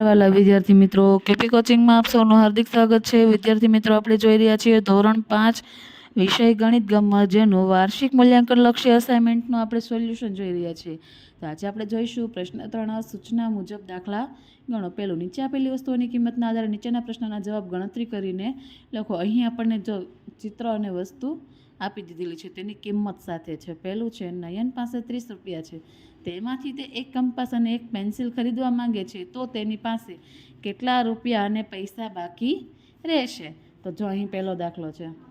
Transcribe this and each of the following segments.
વાલા વિદ્યાર્થી મિત્રો, કેપી કોચિંગમાં આપ સૌનું હાર્દિક સ્વાગત છે. વિદ્યાર્થી મિત્રો, આપણે જોઈ રહ્યા છીએ ધોરણ પાંચ વિષય ગણિત ગમત જેનું વાર્ષિક મૂલ્યાંકન લક્ષ્ય અસાઇનમેન્ટનું આપણે સોલ્યુશન જોઈ રહ્યા છીએ. તો આજે આપણે જોઈશું પ્રશ્ન ત્રણ સૂચના મુજબ દાખલા ગણો. પેલું નીચે આપેલી વસ્તુઓની કિંમતના આધારે નીચેના પ્રશ્નના જવાબ ગણતરી કરીને લખો. અહીં આપણને જો ચિત્ર અને વસ્તુ આપી દીધેલી છે, તેની કિંમત સાથે છે. પહેલું છે, નયન પાસે ત્રીસ રૂપિયા છે. તેમાંથી તે એક કંપાસ અને એક પેન્સિલ ખરીદવા માંગે છે, તો તેની પાસે કેટલા રૂપિયા અને પૈસા બાકી રહેશે? તો જો અહીં પહેલો દાખલો છે.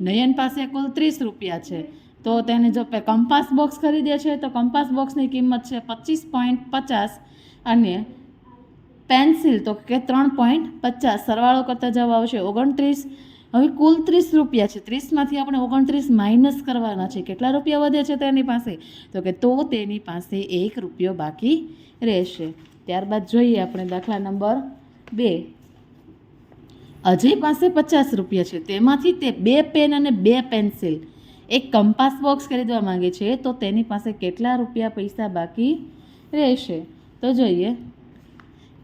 નયન પાસે કુલ ત્રીસ રૂપિયા છે. તો તેને જો કંપાસ બોક્સ ખરીદે છે, તો કંપાસ બોક્સની કિંમત છે પચીસ પોઈન્ટ પચાસ અને પેન્સિલ તો કે ત્રણ પોઈન્ટ પચાસ. સરવાળો કરતા જવાબ આવશે ઓગણત્રીસ. હવે કુલ ત્રીસ રૂપિયા છે. ત્રીસમાંથી આપણે ઓગણત્રીસ માઇનસ કરવાના છે. કેટલા રૂપિયા વધે છે તેની પાસે? તો કે તો તેની પાસે એક રૂપિયો બાકી રહેશે. ત્યારબાદ જોઈએ આપણે દાખલા નંબર બે. અજય પાસે પચાસ રૂપિયા છે. તેમાંથી તે બે પેન અને બે પેન્સિલ. એક કંપાસ બોક્સ ખરીદવા માંગે છે, તો તેની પાસે કેટલા રૂપિયા પૈસા બાકી રહેશે? તો જોઈએ.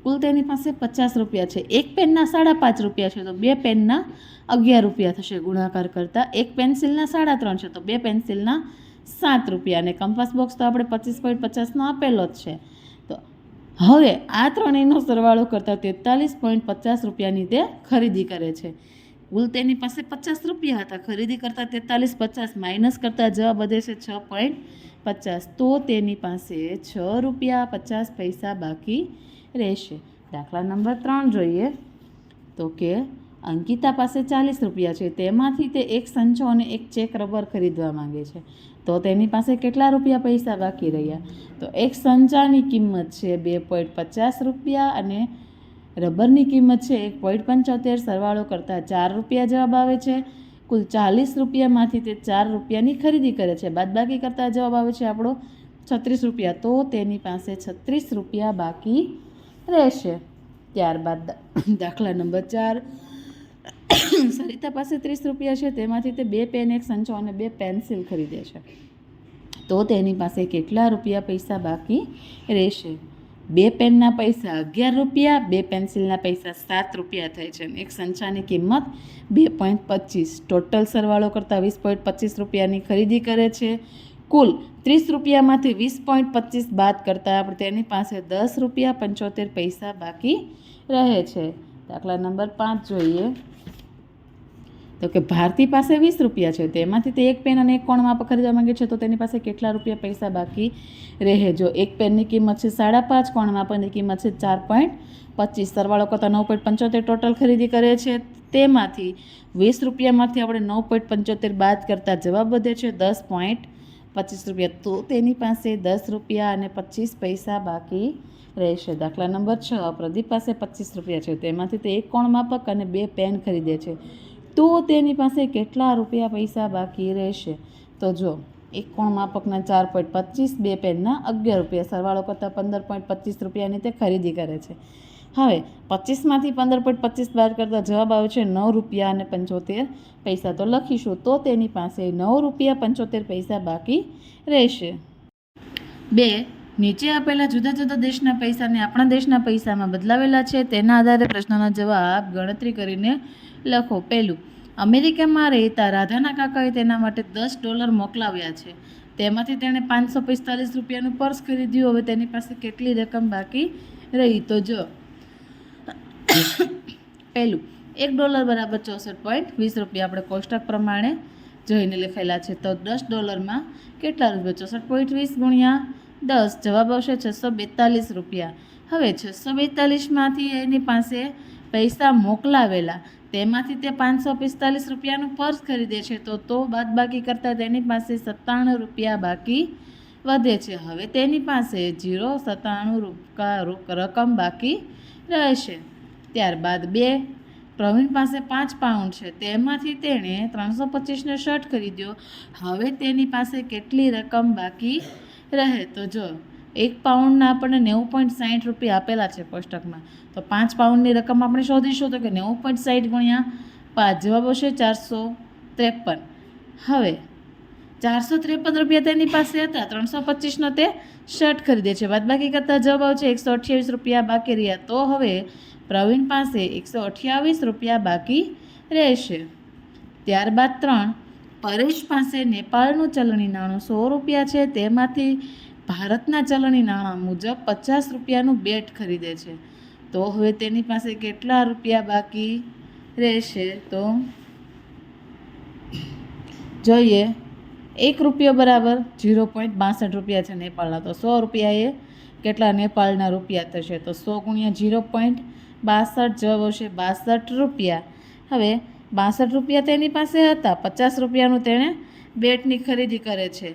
કુલ તેની પાસે પચાસ રૂપિયા છે. એક પેનના સાડા પાંચ રૂપિયા છે, તો બે પેનના અગિયાર રૂપિયા થશે ગુણાકાર કરતાં. એક પેન્સિલના સાડા ત્રણ છે, તો બે પેન્સિલના સાત રૂપિયા. અને કંપાસ બોક્સ તો આપણે પચીસ પોઈન્ટ પચાસનો આપેલો જ છે. હવે આ ત્રણેયનો સરવાળો કરતાં તેતાલીસ પોઈન્ટ પચાસ રૂપિયાની તે ખરીદી કરે છે. કુલ તેની પાસે પચાસ રૂપિયા હતા. ખરીદી કરતાં તેતાલીસ પચાસ માઇનસ કરતાં જવાબ વધે છે છ પોઈન્ટ પચાસ. તો તેની પાસે છ રૂપિયા પચાસ પૈસા બાકી રહેશે. દાખલા નંબર ત્રણ જોઈએ તો કે અંકિતા પાસે ચાલીસ રૂપિયા છે. તેમાંથી તે એક સંચો અને એક ચેક રબર ખરીદવા માંગે છે. તો તેની પાસે કેટલા રૂપિયા પૈસા બાકી રહ્યા? તો એક સંચાની કિંમત છે બે પોઈન્ટ પચાસ રૂપિયા અને રબરની કિંમત છે એક પોઈન્ટ પંચોતેર. સરવાળો કરતાં ચાર રૂપિયા જવાબ આવે છે. કુલ ચાલીસ રૂપિયામાંથી તે ચાર રૂપિયાની ખરીદી કરે છે. બાદબાકી કરતાં જવાબ આવે છે આપણો છત્રીસ રૂપિયા. તો તેની પાસે છત્રીસ રૂપિયા બાકી રહેશે. ત્યારબાદ દાખલા નંબર ચાર. સરિતા પાસે ત્રીસ રૂપિયા છે, તેમાંથી તે બે પેન એક સંચો અને બે પેન્સિલ ખરીદે છે. તો તેની પાસે કેટલા રૂપિયા પૈસા બાકી રહેશે? બે પેનના પૈસા અગિયાર રૂપિયા, બે પેન્સિલના પૈસા સાત રૂપિયા થાય છે. એક સંચાની કિંમત બે પોઈન્ટ પચીસ. ટોટલ સરવાળો કરતાં વીસ પોઈન્ટ પચીસ રૂપિયાની ખરીદી કરે છે. કુલ ત્રીસ રૂપિયામાંથી વીસ પોઈન્ટ પચીસ બાદ કરતાં આપણે તેની પાસે દસ રૂપિયા પંચોતેર પૈસા બાકી રહે છે. દાખલા નંબર પાંચ જોઈએ. તો કે ભારતી પાસે વીસ રૂપિયા છે તેમાંથી તે એક પેન અને એક કોણ માપ ખરીદવા માંગે છે તો તેની પાસે કેટલા રૂપિયા પૈસા બાકી રહે? જો એક પેનની કિંમત છે સાડા પાંચ કોણ માપની કિંમત છે ચાર પોઈન્ટ પચીસ. સરવાળો કરતાં નવ પોઈન્ટ પંચોતેર ટોટલ ખરીદી કરે છે. તેમાંથી વીસ રૂપિયામાંથી આપણે નવ પોઈન્ટ પંચોતેર બાદ કરતાં જવાબ વધે છે દસ પોઈન્ટ પચીસ રૂપિયા. તો તેની પાસે દસ રૂપિયા અને પચીસ પૈસા બાકી રહેશે. દાખલા નંબર છ, પ્રદીપ પાસે પચીસ રૂપિયા છે તેમાંથી તે એક કોણ માપક અને બે પેન ખરીદે છે. તો તેની પાસે કેટલા રૂપિયા પૈસા બાકી રહેશે? તો જો કોણ માપકના ચાર પોઈન્ટ પચીસ, બે પેનના અગિયાર રૂપિયા. સરવાળો કરતાં પંદર પોઈન્ટ પચીસ રૂપિયાની તે ખરીદી કરે છે. હવે, પચીસમાંથી પંદર પોઈન્ટ પચીસ બાદ કરતાં જવાબ આવે છે નવ રૂપિયા અને પંચોતેર પૈસા. તો લખીશું, તો તેની પાસે નવ રૂપિયા પંચોતેર પૈસા બાકી રહેશે. બે નીચે આપેલા જુદા જુદા દેશના પૈસાને આપણા દેશના પૈસામાં બદલાવેલા છે, તેના આધારે પ્રશ્નના જવાબ ગણતરી કરીને લખો. પહેલું, અમેરિકામાં રહેતા રાધાના કાકાએ તેના માટે દસ ડોલર મોકલાવ્યા છે. તેમાંથી તેણે પાંચસો પિસ્તાલીસ રૂપિયાનું પર્સ ખરીદ્યું. હવે તેની પાસે કેટલી રકમ બાકી રહી? તો જો, પહેલું, એક ડોલર બરાબર ચોસઠ પોઈન્ટ વીસ રૂપિયા આપણે કોષ્ટક પ્રમાણે જોઈને લખેલા છે. તો દસ ડોલરમાં કેટલા રૂપિયા? ચોસઠ પોઈન્ટ વીસ ગુણ્યા દસ, જવાબ આવશે છસો બેતાલીસ રૂપિયા. હવે છસો બેતાલીસમાંથી એની પાસે પૈસા મોકલાવેલા, તેમાંથી તે પાંચસો પિસ્તાલીસ રૂપિયાનું પર્સ ખરીદે છે, તો તો બાદબાકી કરતાં તેની પાસે સત્તાણું રૂપિયા બાકી વધે છે. હવે તેની પાસે જીરો સત્તાણું રૂપકા રકમ બાકી રહેશે. ત્યારબાદ બે, પ્રવીણ પાસે પાંચ પાઉન્ડ છે, તેમાંથી તેણે ત્રણસો પચીસનો શર્ટ ખરીદ્યો. હવે તેની પાસે કેટલી રકમ બાકી રહે તો જો, એક પાઉન્ડના આપણને નેવું પોઈન્ટ સાઠ રૂપિયા આપેલા છે કોષ્ટકમાં. તો પાંચ પાઉન્ડની રકમ આપણે શોધીશું તો કે નેવું પોઈન્ટ સાઠ ગુણ્યા પાંચ જવાબ હશે ચારસો ત્રેપન. હવે, ચારસો ત્રેપન રૂપિયા તેની પાસે હતા, ત્રણસો પચીસનો તે શર્ટ ખરીદે છે. બાદબાકી કરતાં જવાબ આવશે એકસો અઠ્યાવીસ રૂપિયા બાકી રહ્યા. તો હવે, પ્રવીણ પાસે એકસો અઠ્યાવીસ રૂપિયા બાકી રહેશે. ત્યારબાદ ત્રણ પરેશ પાસે નેપાળનું ચલણી નાણું સો રૂપિયા છે. તેમાંથી ભારતના ચલણી નાણાં મુજબ પચાસ રૂપિયાનું બેટ ખરીદે છે. તો હવે તેની પાસે કેટલા રૂપિયા બાકી રહેશે? તો જોઈએ. એક રૂપિયો બરાબર ઝીરો પોઈન્ટ બાસઠ રૂપિયા છે નેપાળના. તો સો રૂપિયા એ કેટલા નેપાળના રૂપિયા થશે? તો સો ગુણ્યા ઝીરો પોઈન્ટ બાસઠ જવાબ આવશે બાસઠ રૂપિયા. હવે બાસઠ રૂપિયા તેની પાસે હતા, પચાસ રૂપિયાનું તેણે બેટની ખરીદી કરે છે.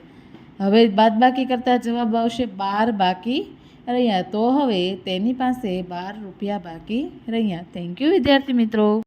હવે બાદબાકી કરતાં જવાબ આવશે બાર બાકી રહ્યા. તો હવે તેની પાસે બાર રૂપિયા બાકી રહ્યા. થેન્ક યુ વિદ્યાર્થી મિત્રો.